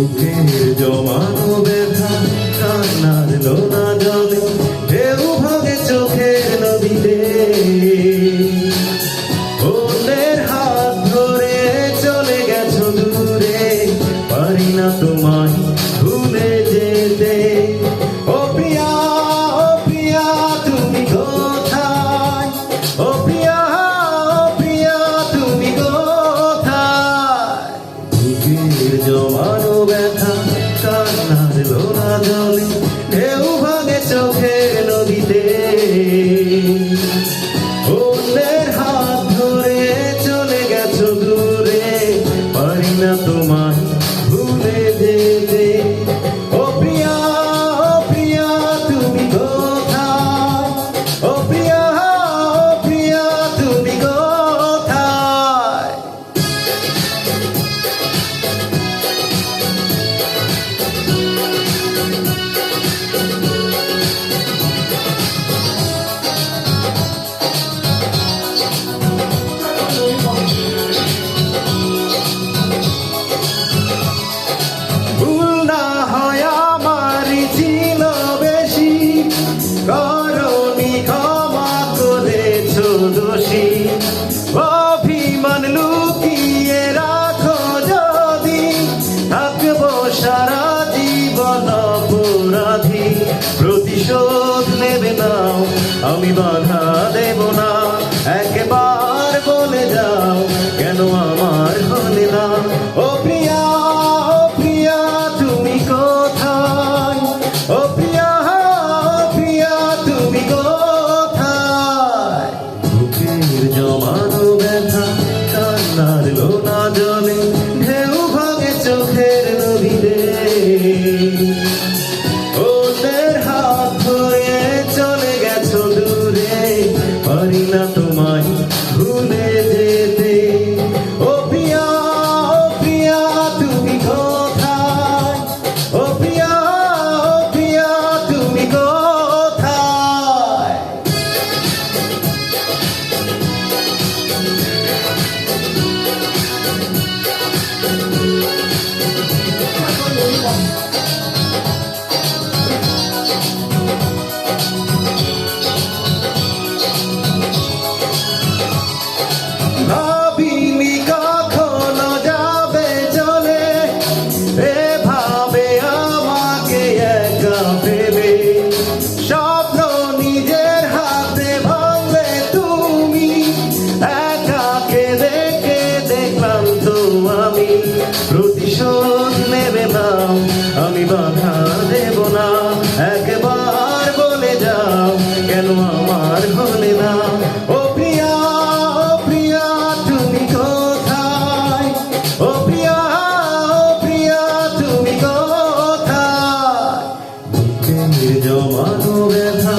সুখের জমানো 这里 আমি বাধা আমি বাধা দেব না। একবার বলে যাও কেন আমার বলে না? ও প্রিয়া ও প্রিয়া, তুমি কোথায়? ও প্রিয়া ও প্রিয়া, তুমি কোথায়? জমানো ব্যথা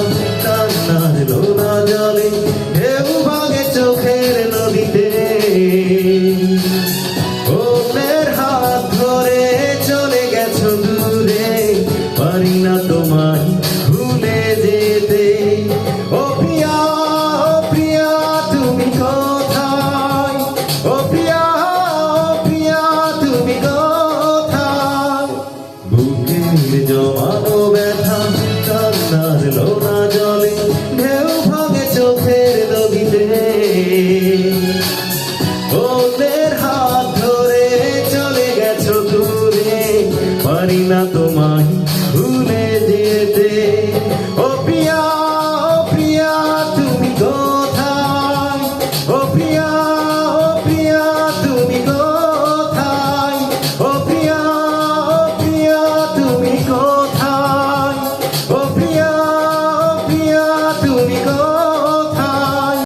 জমানো ব্যা